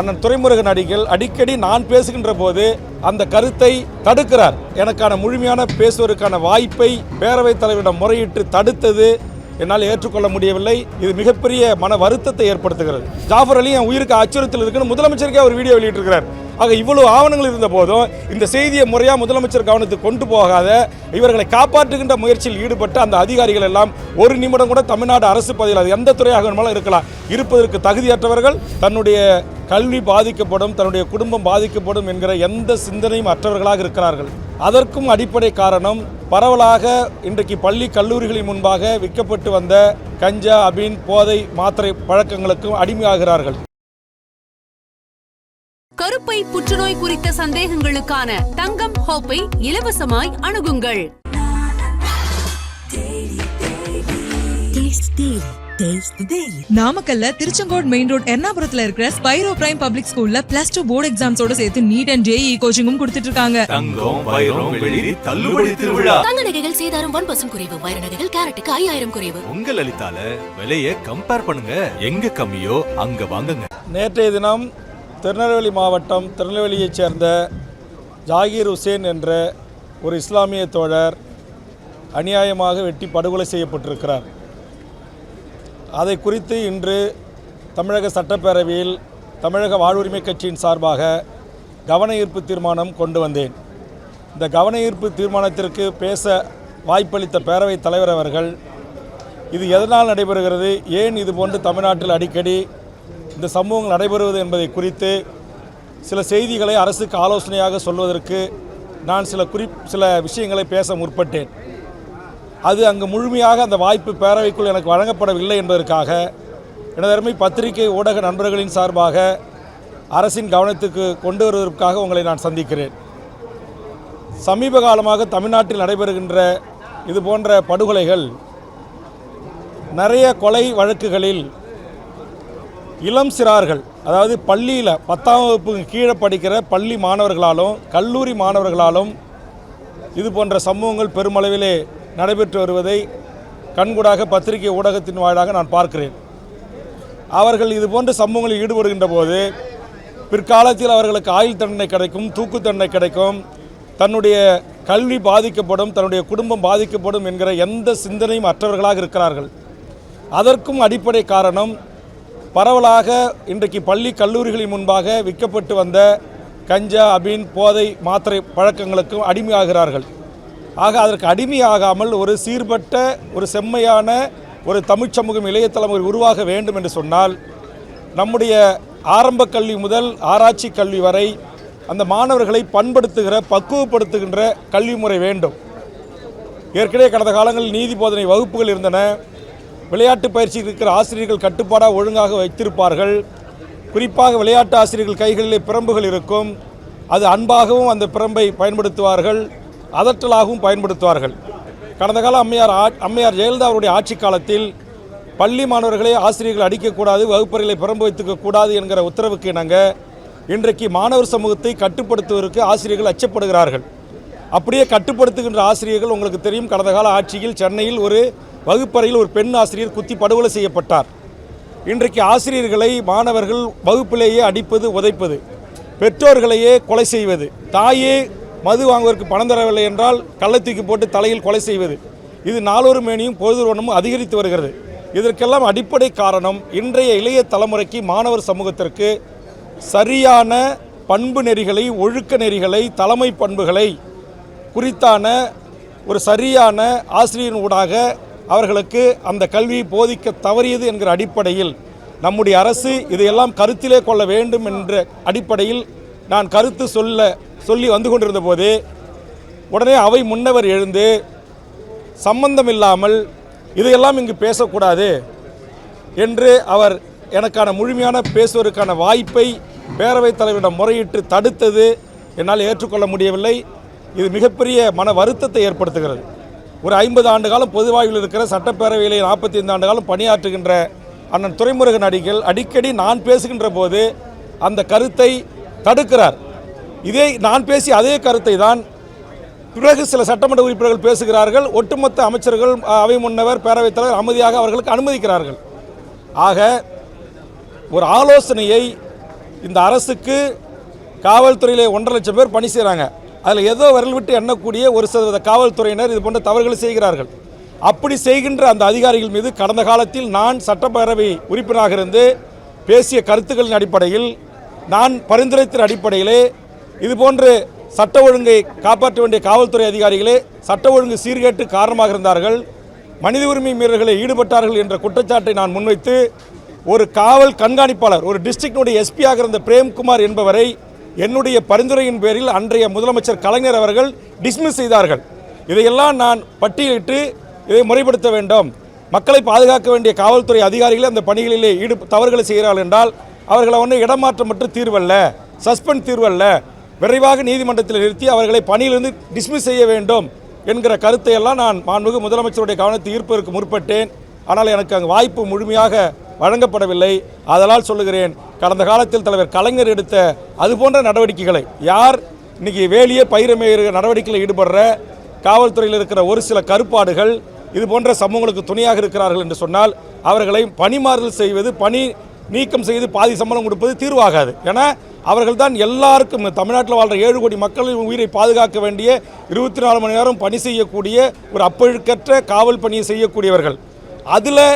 அண்ணன் துறைமுருக அடிகள் அடிக்கடி நான் பேசுகின்ற போது அந்த கருத்தை தடுக்கிறார். எனக்கான முழுமையான பேசுவதற்கான வாய்ப்பை பேரவைத் தலைவரிடம் முறையிட்டு தடுத்தது என்னால் ஏற்றுக்கொள்ள முடியவில்லை. இது மிகப்பெரிய மன வருத்தத்தை ஏற்படுத்துகிறது. ஜாஃபர் அலி என் உயிருக்கு அச்சுறுத்தல் இருக்குன்னு முதலமைச்சருக்கே ஒரு வீடியோ வெளியிட்டிருக்கிறார். ஆக இவ்வளவு ஆவணங்கள் இருந்த போதும் இந்த செய்தியை முறையாக முதலமைச்சர் கவனத்துக்கு கொண்டு போகாத இவர்களை காப்பாற்றுகின்ற முயற்சியில் ஈடுபட்ட அந்த அதிகாரிகள் எல்லாம் ஒரு நிமிடம் கூட தமிழ்நாடு அரசு பதவியில் அது எந்த துறையாக வேணுமாலும் இருக்கலாம். இருப்பதற்கு தகுதியற்றவர்கள் தன்னுடைய கல்வி பாதிக்கப்படும் தன்னுடைய குடும்பம் பாதிக்கப்படும் என்கிற எந்த சிந்தனையும் அற்றவர்களாக இருக்கிறார்கள். அதற்கும் அடிப்படை காரணம் பரவலாக இன்றைக்கு பள்ளி கல்லூரிகளின் முன்பாக விற்கப்பட்டு வந்த கஞ்சா அபின் போதை மாத்திரை பழக்கங்களுக்கும் அடிமையாகிறார்கள். கருப்பை புற்றுநோய் குறித்த சந்தேகங்களுக்கான தங்கம் ஹோப்பை இலவசமாய் அணுகுங்கள். நாமக்கல்ல திருச்செங்கோடு மெயின் ரோட் எர்ணாபுரத்துல இருக்கிற ஸ்பைரோ பிரைம் பப்ளிக் ஸ்கூல்ல பிளஸ் டூ போர்டு எக்ஸாம்ஸோட சேர்த்து நீட் அண்ட் ஜேஇ கோச்சிங்கும் கொடுத்துட்டு இருக்காங்க. தங்கம் வைரம் வெளிரி தள்ளுபடி திருவிழா. தங்க நகைகள் சேதாரம் ஒன் பர்சன்ட் குறைவு வைர நகைகள் கேரட்டுக்கு ஐயாயிரம் குறைவு. உங்க லலிதால விலைய கம்பேர் பண்ணுங்க. எங்க கம்மியோ அங்க வாங்குங்க. நேற்றைய தினம் திருநெல்வேலி மாவட்டம் திருநெல்வேலியைச் சேர்ந்த ஜாகீர் ஹுசேன் என்ற ஒரு இஸ்லாமிய தோழர் அநியாயமாக வெட்டி படுகொலை செய்யப்பட்டிருக்கிறார். அதை குறித்து இன்று தமிழக சட்டப்பேரவையில் தமிழக வாழ்வுரிமை கட்சியின் சார்பாக கவன ஈர்ப்பு தீர்மானம் கொண்டு வந்தேன். இந்த கவன ஈர்ப்பு தீர்மானத்திற்கு பேச வாய்ப்பளித்த பேரவைத் தலைவர் அவர்கள் இது எதனால் நடைபெறுகிறது ஏன் இது போன்று தமிழ்நாட்டில் அடிக்கடி இந்த சம்பவங்கள் நடைபெறுவது என்பதை குறித்து சில செய்திகளை அரசுக்கு ஆலோசனையாக சொல்வதற்கு நான் சில குறி சில விஷயங்களை பேச முற்பட்டேன். அது அங்கு முழுமையாக அந்த வாய்ப்பு பேரவைக்குள் எனக்கு வழங்கப்படவில்லை என்பதற்காக எனதருமை பத்திரிகை ஊடக நண்பர்களின் சார்பாக அரசின் கவனத்துக்கு கொண்டு வருவதற்காக உங்களை நான் சந்திக்கிறேன். சமீப காலமாக தமிழ்நாட்டில் நடைபெறுகின்ற இது போன்ற படுகொலைகள் நிறைய கொலை வழக்குகளில் இளம் சிறார்கள் அதாவது பள்ளியில் பத்தாம் வகுப்புக்கு கீழே படிக்கிற பள்ளி மாணவர்களாலும் கல்லூரி மாணவர்களாலும் இது போன்ற சம்பவங்கள் பெருமளவிலே நடைபெற்று வருவதை கண்கூடாக பத்திரிகை ஊடகத்தின் வாயிலாக நான் பார்க்கிறேன். அவர்கள் இதுபோன்ற சம்பவங்களில் ஈடுபடுகின்ற போது பிற்காலத்தில் அவர்களுக்கு ஆயுள் தண்டனை கிடைக்கும் தூக்கு தண்டனை கிடைக்கும் தன்னுடைய கல்வி பாதிக்கப்படும் தன்னுடைய குடும்பம் பாதிக்கப்படும் என்கிற எந்த சிந்தனையும் அற்றவர்களாக இருக்கிறார்கள். அதற்கும் அடிப்படை காரணம் பரவலாக இன்றைக்கு பள்ளி கல்லூரிகளின் முன்பாக விற்கப்பட்டு வந்த கஞ்சா அபின் போதை மாத்திரை பழக்கங்களுக்கும் அடிமையாகிறார்கள். ஆக அதற்கு அடிமையாகாமல் ஒரு சீர்பட்ட ஒரு செம்மையான ஒரு தமிழ்ச் சமூகம் இளைய தலைமுறை உருவாக வேண்டும் என்று சொன்னால் நம்முடைய ஆரம்ப கல்வி முதல் ஆராய்ச்சி கல்வி வரை அந்த மாணவர்களை பண்படுத்துகிற பக்குவப்படுத்துகின்ற கல்வி முறை வேண்டும். ஏற்கனவே கடந்த காலங்களில் நீதி போதனை வகுப்புகள் இருந்தன. விளையாட்டு பயிற்சி இருக்கிற ஆசிரியர்கள் கட்டுப்பாடாக ஒழுங்காக வைத்திருப்பார்கள். குறிப்பாக விளையாட்டு ஆசிரியர்கள் கைகளிலே பிரம்புகள் இருக்கும். அது அன்பாகவும் அந்த பிரம்பை பயன்படுத்துவார்கள். அதற்றலாகவும் பயன்படுத்துவார்கள். கடந்த கால அம்மையார் ஆ- அம்மையார் ஜெயலலிதா அவருடைய ஆட்சி காலத்தில் பள்ளி மாணவர்களை ஆசிரியர்கள் அடிக்கக்கூடாது வகுப்பறைகளை பிரம்பு வைத்துக்கக்கூடாது என்கிற உத்தரவுக்கு இணங்க இன்றைக்கு மாணவர் சமூகத்தை கட்டுப்படுத்துவதற்கு ஆசிரியர்கள் அச்சப்படுகிறார்கள். அப்படியே கட்டுப்படுத்துகின்ற ஆசிரியர்கள் உங்களுக்கு தெரியும் கடந்த கால ஆட்சியில் சென்னையில் ஒரு வகுப்பறையில் ஒரு பெண் ஆசிரியர் குத்தி படுகொலை செய்யப்பட்டார். இன்றைக்கு ஆசிரியர்களை மாணவர்கள் வகுப்பிலேயே அடிப்பது உதைப்பது பெற்றோர்களையே கொலை செய்வது தாயே மது வாங்குவதற்கு பணம் தரவில்லை என்றால் கள்ளத்தூக்கி போட்டு தலையில் கொலை செய்வது. இது நாளொரு மேனியும் பொழுதுவனமும் அதிகரித்து வருகிறது. இதற்கெல்லாம் அடிப்படை காரணம் இன்றைய இளைய தலைமுறைக்கு மாணவர் சமூகத்திற்கு சரியான பண்பு நெறிகளை ஒழுக்க நெறிகளை தலைமை பண்புகளை குறித்தான ஒரு சரியான ஆசிரியரின் ஊடாக அவர்களுக்கு அந்த கல்வியை போதிக்க தவறியது என்கிற அடிப்படையில் நம்முடைய அரசு இதையெல்லாம் கருத்திலே கொள்ள வேண்டும் என்ற அடிப்படையில் நான் கருத்து சொல்ல சொல்லி வந்து கொண்டிருந்த போது உடனே அவை முன்னவர் எழுந்து சம்பந்தமில்லாமல் இதையெல்லாம் இங்கு பேசக்கூடாது என்று அவர் எனக்கான முழுமையான பேசுவதற்கான வாய்ப்பை பேரவைத் தலைவரிடம் முறையிட்டு தடுத்தது என்னால் ஏற்றுக்கொள்ள முடியவில்லை. இது மிகப்பெரிய மன வருத்தத்தை ஏற்படுத்துகிறது. ஒரு ஐம்பது ஆண்டு காலம் பொதுவாயில் இருக்கிற சட்டப்பேரவையிலே நாற்பத்தி ஐந்து ஆண்டு காலம் பணியாற்றுகின்ற அண்ணன் துறைமுருகன் அடிகள் அடிக்கடி நான் பேசுகின்ற போது அந்த கருத்தை தடுக்கிறார். இதே நான் பேசிய அதே கருத்தை தான் பிறகு சில சட்டமன்ற உறுப்பினர்கள் பேசுகிறார்கள். ஒட்டுமொத்த அமைச்சர்கள் அவை முன்னவர் பேரவைத் தலைவர் அமைதியாக அவர்களுக்கு அனுமதிக்கிறார்கள். ஆக ஒரு ஆலோசனையை இந்த அரசுக்கு காவல்துறையிலே ஒன்றரை லட்சம் பேர் பணி செய்கிறாங்க அதில் ஏதோ விரல் விட்டு எண்ணக்கூடிய ஒரு சதவீத காவல்துறையினர் இது போன்ற தவறுகளை செய்கிறார்கள். அப்படி செய்கின்ற அந்த அதிகாரிகள் மீது கடந்த காலத்தில் நான் சட்டப்பேரவை உறுப்பினராக இருந்து பேசிய கருத்துக்களின் அடிப்படையில் நான் பரிந்துரைத்தின் அடிப்படையிலே இதுபோன்று சட்ட ஒழுங்கை காப்பாற்ற வேண்டிய காவல்துறை அதிகாரிகளே சட்ட ஒழுங்கு சீர்கேட்டு காரணமாக இருந்தார்கள். மனித உரிமை மீறல்களில் ஈடுபட்டார்கள் என்ற குற்றச்சாட்டை நான் முன்வைத்து ஒரு காவல் கண்காணிப்பாளர் ஒரு டிஸ்ட்ரிக்டினுடைய எஸ்பியாக இருந்த பிரேம்குமார் என்பவரை என்னுடைய பரிந்துரையின் பேரில் அன்றைய முதலமைச்சர் கலைஞர் அவர்கள் டிஸ்மிஸ் செய்தார்கள். இதையெல்லாம் நான் பட்டியலிட்டு இதை முறைப்படுத்த வேண்டும். மக்களை பாதுகாக்க வேண்டிய காவல்துறை அதிகாரிகளே அந்த பணிகளிலே ஈடு தவறுகளை செய்கிறார்கள் என்றால் அவர்களை ஒன்று இடமாற்றம் மற்றும் தீர்வல்ல சஸ்பெண்ட் தீர்வல்ல விரைவாக நீதிமன்றத்தில் நிறுத்தி அவர்களை பணியிலிருந்து டிஸ்மிஸ் செய்ய வேண்டும் என்கிற கருத்தை எல்லாம் நான் மாண்புமிகு முதலமைச்சருடைய கவனத்தை ஈர்ப்பதற்கு முற்பட்டேன். ஆனால் எனக்கு அங்கு வாய்ப்பு முழுமையாக வழங்கப்படவில்லை. அதனால் சொல்லுகிறேன் கடந்த காலத்தில் தலைவர் கலைஞர் எடுத்த அதுபோன்ற நடவடிக்கைகளை யார் இன்னைக்கு வேலியே பயிரமைகிற நடவடிக்கையில் ஈடுபடுற காவல்துறையில் இருக்கிற ஒரு சில கருப்பாடுகள் இது போன்ற சமூகங்களுக்கு துணையாக இருக்கிறார்கள் என்று சொன்னால் அவர்களை பணிமாறுதல் செய்வது பணி நீக்கம் செய்து பாதி சம்பளம் கொடுப்பது தீர்வாகாது. ஏன்னா அவர்கள் தான் எல்லாருக்கும் தமிழ்நாட்டில் வாழ்கிற ஏழு கோடி மக்களின் உயிரை பாதுகாக்க வேண்டிய இருபத்தி நாலு மணி நேரம் பணி செய்யக்கூடிய ஒரு அப்பழுக்கற்ற காவல் பணியை செய்யக்கூடியவர்கள். அதில்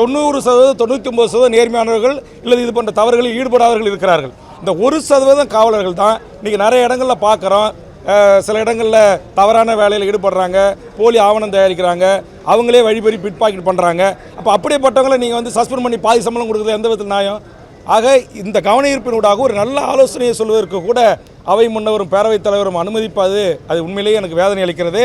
தொண்ணூறு சதவீதம் தொண்ணூற்றி ஒம்பது சதவீதம் நேர்மையானவர்கள் இல்லை இது போன்ற தவறுகளில் ஈடுபடாதவர்கள் இருக்கிறார்கள். இந்த ஒரு சதவீதம் காவலர்கள் தான் இன்றைக்கி நிறைய இடங்களில் பார்க்குறோம் சில இடங்களில் தவறான வேலையில் ஈடுபடுறாங்க. போலி ஆவணம் தயாரிக்கிறாங்க. அவங்களே வழிபறி பிட் பாக்கெட் பண்ணுறாங்க அப்போ அப்படிப்பட்டவங்களை நீங்கள் வந்து சஸ்பெண்ட் பண்ணி பாதி சம்பளம் கொடுக்குறது எந்த விதத்தில் நியாயம்? ஆக இந்த கவனஈர்ப்பினூடாக ஒரு நல்ல ஆலோசனையை சொல்வதற்கு கூட அவை முன்னவரும் பேரவைத் தலைவரும் அனுமதிப்பது அது உண்மையிலேயே எனக்கு வேதனை அளிக்கிறது.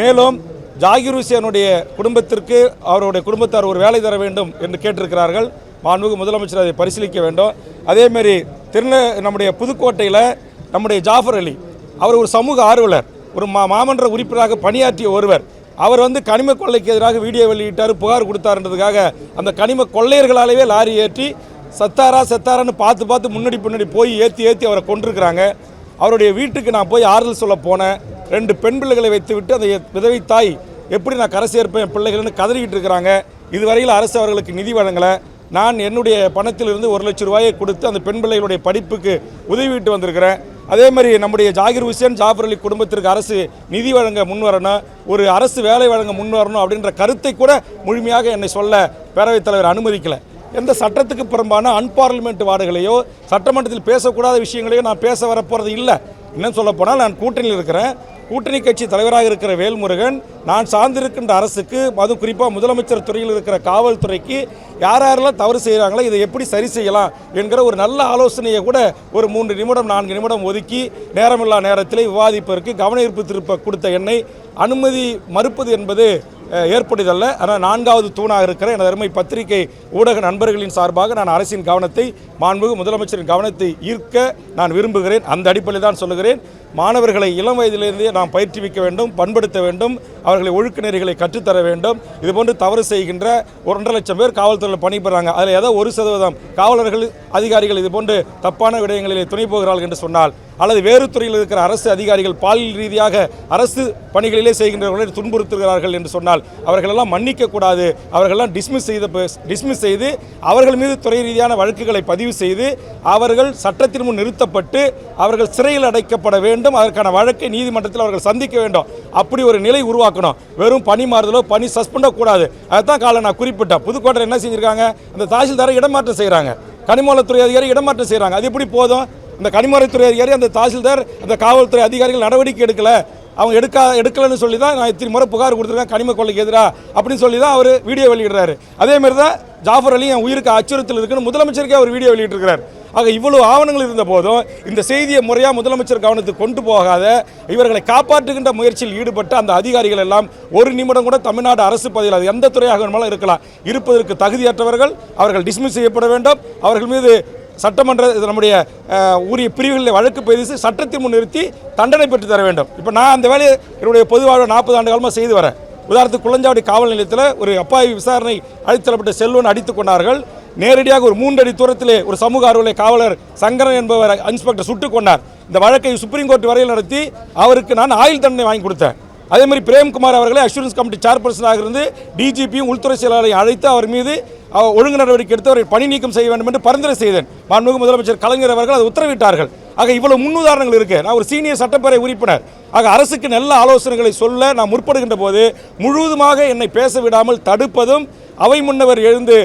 மேலும் ஜாகிர் ஹுசேனுடைய குடும்பத்திற்கு அவருடைய குடும்பத்தார் ஒரு வேலை தர வேண்டும் என்று கேட்டிருக்கிறார்கள். மாண்புமிகு முதலமைச்சர் அதை பரிசீலிக்க வேண்டும். அதேமாரி திருந நம்முடைய புதுக்கோட்டையில் நம்முடைய ஜாஃபர் அலி அவர் ஒரு சமூக ஆர்வலர் ஒரு மா மாமன்ற உறுப்பினராக பணியாற்றிய ஒருவர். அவர் வந்து கனிம கொள்ளைக்கு எதிராக வீடியோ வெளியிட்டார் புகார் கொடுத்தாருன்றதுக்காக அந்த கனிம கொள்ளையர்களாலேயே லாரி ஏற்றி சத்தாரா செத்தாரான்னு பார்த்து பார்த்து முன்னாடி பின்னாடி போய் ஏற்றி ஏற்றி அவரை கொண்டிருக்கிறாங்க அவருடைய வீட்டுக்கு நான் போய் ஆறுதல் சொல்ல போனேன். ரெண்டு பெண் பிள்ளைகளை வைத்து விட்டு அந்த விதவை தாய் எப்படி நான் கரை சேர்ப்பேன் பிள்ளைகள்னு கதறிக்கிட்டு இருக்கிறாங்க. இதுவரையில் அரசு அவர்களுக்கு நிதி வழங்கலை. நான் என்னுடைய பணத்திலிருந்து ஒரு லட்சம் ரூபாயை கொடுத்து அந்த பெண் பிள்ளைகளுடைய படிப்புக்கு உதவிட்டு வந்திருக்கிறேன். அதே மாதிரி நம்முடைய ஜாகிர் ஹுசேன் ஜாஃபர் அலி குடும்பத்திற்கு அரசு நிதி வழங்க முன்வரணும் ஒரு அரசு வேலை வழங்க முன்வரணும் அப்படின்ற கருத்தை கூட முழுமையாக என்னை சொல்ல பேரவைத் தலைவர் அனுமதிக்கலை. எந்த சட்டத்துக்கு புறம்பான அன்பார்லிமெண்ட் வார்டுகளையோ சட்டமன்றத்தில் பேசக்கூடாத விஷயங்களையோ நான் பேச வரப்போகிறது இல்லை. இன்னும் சொல்ல போனால் நான் கூட்டணியில் இருக்கிறேன். கூட்டணி கட்சி தலைவராக இருக்கிற வேல்முருகன் நான் சார்ந்திருக்கின்ற அரசுக்கு அதுவும் குறிப்பாக முதலமைச்சர் துறையில் இருக்கிற காவல்துறைக்கு யார் யாரெல்லாம் தவறு செய்கிறாங்களோ இதை எப்படி சரி செய்யலாம் என்கிற ஒரு நல்ல ஆலோசனையை கூட ஒரு மூன்று நிமிடம் நான்கு நிமிடம் ஒதுக்கி நேரமில்லா நேரத்தில் விவாதிப்பதற்கு கவன ஈர்ப்பு திருப்ப கொடுத்த என்னை அனுமதி மறுப்பது என்பது ஏற்படுதல்ல ஆனால் நான்காவது தூணாக இருக்கிற எனது அருமை பத்திரிகை ஊடக நண்பர்களின் சார்பாக நான் அரசின் கவனத்தை மாண்புமிகு முதலமைச்சரின் கவனத்தை ஈர்க்க நான் விரும்புகிறேன். அந்த அடிப்படையில் தான் சொல்லுகிறேன். மாணவர்களை இளம் வயதிலிருந்தே நாம் பயிற்றுவிக்க வேண்டும் பண்படுத்த வேண்டும் அவர்களை ஒழுக்க நெறிகளை கற்றுத்தர வேண்டும். இதுபோன்று தவறு செய்கின்ற ஒன்றரை லட்சம் பேர் காவல்துறையில் பணிபெறாங்க. அதில் ஏதோ ஒரு சதவீதம் காவலர்கள் அதிகாரிகள் இதுபோன்று தப்பான விடயங்களிலே துணை போகிறார்கள் என்று சொன்னால் அல்லது வேறு துறையில் இருக்கிற அரசு அதிகாரிகள் பாலியல் ரீதியாக அரசு பணிகளிலே செய்கின்றவர்களை துன்புறுத்துகிறார்கள் என்று சொன்னால் அவர்களெல்லாம் மன்னிக்க கூடாது அவர்களெல்லாம் டிஸ்மிஸ் செய்த டிஸ்மிஸ் செய்து அவர்கள் மீது துறை ரீதியான வழக்குகளை பதிவு செய்து அவர்கள் சட்டத்தின் முன் நிறுத்தப்பட்டு அவர்கள் சிறையில் அடைக்கப்பட வேண்டும். அதற்கான வழக்கை நீதிமன்றத்தில் அவர்கள் சந்திக்க வேண்டும். அப்படி ஒரு நிலை உருவாக்கணும். வெறும் பணி மாறுதலோ பணி சஸ்பெண்டோ கூடாது. அதுதான் காலை நான் குறிப்பிட்டேன். புதுக்கோட்டையில் என்ன செஞ்சிருக்காங்க? அந்த தாசில்தாரை இடமாற்றம் செய்கிறாங்க கனிமவளத்துறை அதிகாரி இடமாற்றம் செய்கிறாங்க அது எப்படி போதும்? இந்த கனிமறைத்துறை அதிகாரி அந்த தாசில்தார் அந்த காவல்துறை அதிகாரிகள் நடவடிக்கை எடுக்கல. அவங்க எடுக்கா எடுக்கலைன்னு சொல்லி தான் நான் இத்தனை முறை புகார் கொடுத்துருக்கேன். கனிம கொள்ளைக்கு எதிராக அப்படின்னு சொல்லி தான் அவர் வீடியோ வெளியிடுறாரு. அதே மாதிரி தான் ஜாஃபர் அலி என் உயிருக்கு அச்சுறுத்தல் இருக்குன்னு முதலமைச்சருக்கே அவர் வீடியோ வெளியிட்டிருக்கிறார். ஆக இவ்வளவு ஆவணங்கள் இருந்த போதும் இந்த செய்தியை முறையாக முதலமைச்சர் கவனத்துக்கு கொண்டு போகாத இவர்களை காப்பாற்றுகின்ற முயற்சியில் ஈடுபட்ட அந்த அதிகாரிகள் எல்லாம் ஒரு நிமிடம் கூட தமிழ்நாடு அரசு பதவியில் அது எந்த துறையாக வேணுமாலும் இருக்கலாம். இருப்பதற்கு தகுதியற்றவர்கள் அவர்கள் டிஸ்மிஸ் செய்யப்பட வேண்டும். அவர்கள் மீது சட்டமன்ற இது நம்முடைய உரிய பிரிவுகளில் வழக்கு பதிவு சட்டத்தை முன் நிறுத்தி தண்டனை பெற்று தர வேண்டும். இப்போ நான் அந்த வேலையை என்னுடைய பொதுவாக நாற்பது ஆண்டு காலமாக செய்து வரேன். உதாரணத்துக்கு குளஞ்சாவடி காவல் நிலையத்தில் ஒரு அப்பாவி விசாரணை அழைத்தரப்பட்ட செல்வன் அடித்துக் கொண்டார்கள். நேரடியாக ஒரு மூன்றடி தூரத்திலே ஒரு சமூக ஆர்வலை காவலர் சங்கரன் என்பவர் இன்ஸ்பெக்டர் சுட்டுக் கொண்டார். இந்த வழக்கை சுப்ரீம் கோர்ட் வரையில் நடத்தி அவருக்கு நான் ஆயுள் தண்டனை வாங்கி கொடுத்தேன். அதே மாதிரி பிரேம்குமார் அவர்களை அஷூரன்ஸ் கமிட்டி சேர்பர்சனாக இருந்து டிஜிபியும் உள்துறை செயலாளரையும் அழைத்து அவர் மீது ஒழுங்கு நடவடிக்கை எடுத்து அவரை பணி நீக்கம் செய்ய வேண்டும் என்று பரிந்துரை செய்தேன். மாண்புமிகு முதலமைச்சர் கலைஞர் அவர்கள் அதை உத்தரவிட்டார்கள். ஆக இவ்வளவு முன்னுதாரணங்கள் இருக்கு. நான் ஒரு சீனியர் சட்டப்பேரவை உறுப்பினர். ஆக அரசுக்கு நல்ல ஆலோசனைகளை சொல்ல நான் முற்படுகின்ற போது முழுவதுமாக என்னை பேச விடாமல் தடுப்பதும் அவை முன்னவர் எழுந்து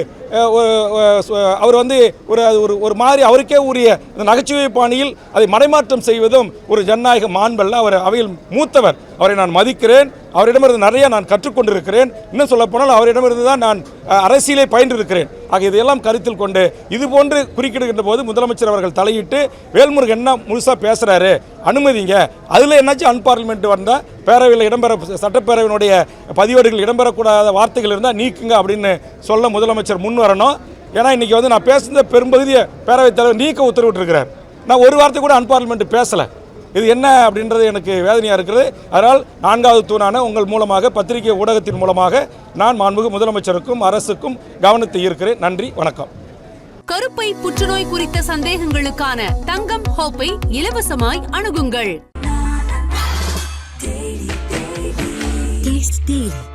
அவர் வந்து ஒரு அது ஒரு ஒரு மாதிரி அவருக்கே உரிய இந்த நகைச்சுவை பாணியில் அதை மடைமாற்றம் செய்வதும் ஒரு ஜனநாயக மாண்பல்ல. அவர் அவையில் மூத்தவர். அவரை நான் மதிக்கிறேன். அவரிடமிருந்து நிறைய நான் கற்றுக்கொண்டிருக்கிறேன். இன்னும் சொல்லப்போனால் அவரிடமிருந்து தான் நான் அஹ், அரசியலை பயின்றிருக்கிறேன். ஆக இதையெல்லாம் கருத்தில் கொண்டு இது போன்று குறுக்கிடுகின்ற போது முதலமைச்சர் அவர்கள் தலையிட்டு வேல்முருகன் என்ன முழுசாக பேசுகிறாரு அனுமதிங்க. அதில் என்னாச்சும் அன்பார்லிமெண்ட் வந்தால் பேரவையில் இடம்பெற சட்டப்பேரவையினுடைய பதிவேடுகள் இடம்பெறக்கூடாத வார்த்தைகள் இருந்தால் நீக்குங்க அப்படின்னு சொல்ல முதலமைச்சர் முன் வரணும். ஏன்னா இன்றைக்கி வந்து நான் பேசுனத பெரும்பகுதியை பேரவைத் தலைவர் நீக்க உத்தரவிட்டிருக்கிறார். நான் ஒரு வார்த்தை கூட அன்பார்லிமெண்ட் பேசலை. இது என்ன அப்படின்றது எனக்கு வேதனையாக இருக்கிறது. அதனால் நான்காவது தூணான உங்கள் மூலமாக பத்திரிகை ஊடகத்தின் மூலமாக நான் மாண்புமிகு முதலமைச்சருக்கும் அரசுக்கும் கவனத்தை ஈர்க்கிறேன். நன்றி வணக்கம். கருப்பை புற்றுநோய் குறித்த சந்தேகங்களுக்கான தங்கம் ஹோப்பை இலவசமாய் அணுகுங்கள்.